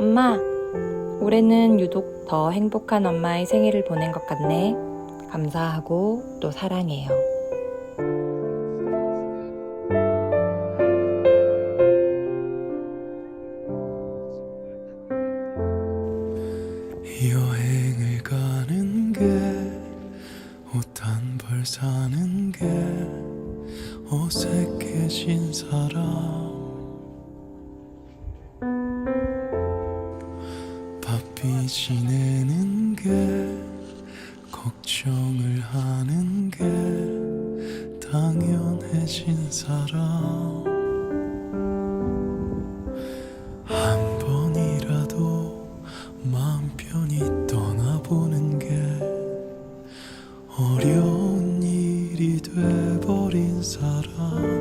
엄마, 올해는 유독 더 행복한 엄마의 생일을 보낸 것 같네. 감사하고 또 사랑해요. 여행을 가는 게 옷 한 벌 사는 게 어색해진 사람 지내는 게 걱정을 하는 게 당연해진 사람. 한 번이라도 마음 편히 떠나보는 게 어려운 일이 돼버린 사람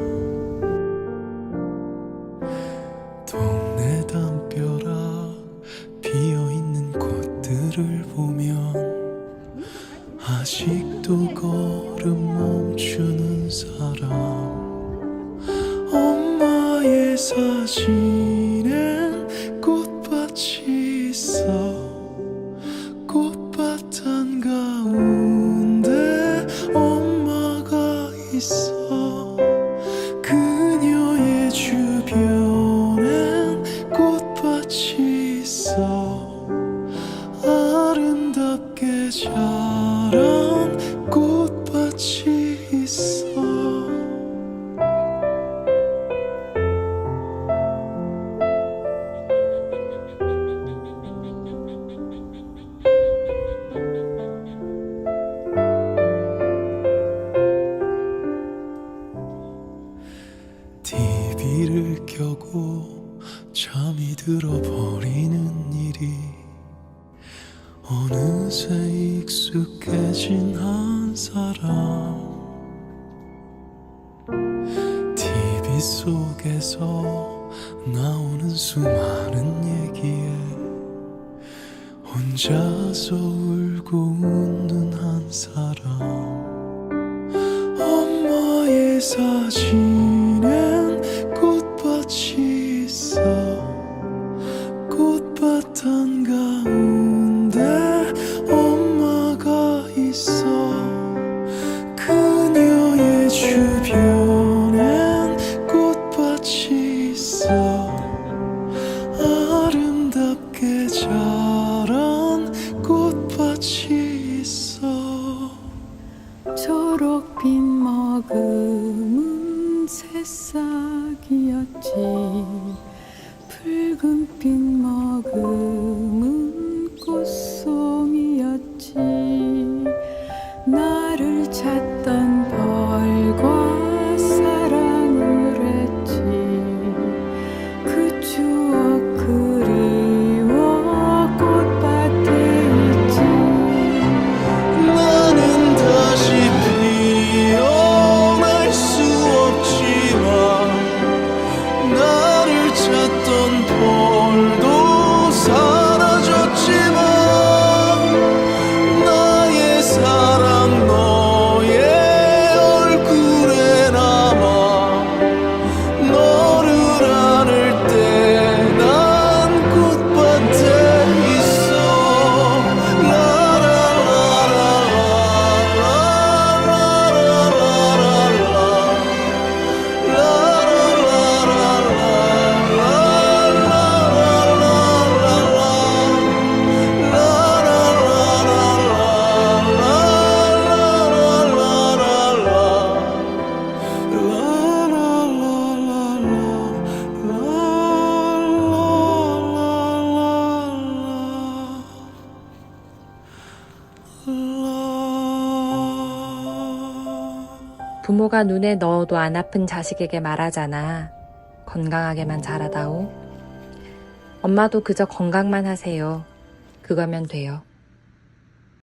꽃들을 보면 아직도 걸음 멈추는 사람. 엄마의 사진 자란 꽃밭이 있어. TV를 켜고 잠이 들어버리는 일이 어느새 익숙해진 한 사람. TV 속에서 나오는 수많은 얘기에 혼자서 울고 웃는 한 사람. 엄마의 사진 변엔 꽃밭이 있어 아름답게 자란 꽃밭이 있어 초록빛 머금은 새싹이었지. 붉은빛 머 부모가 눈에 넣어도 안 아픈 자식에게 말하잖아. 건강하게만 자라다오. 엄마도 그저 건강만 하세요. 그거면 돼요.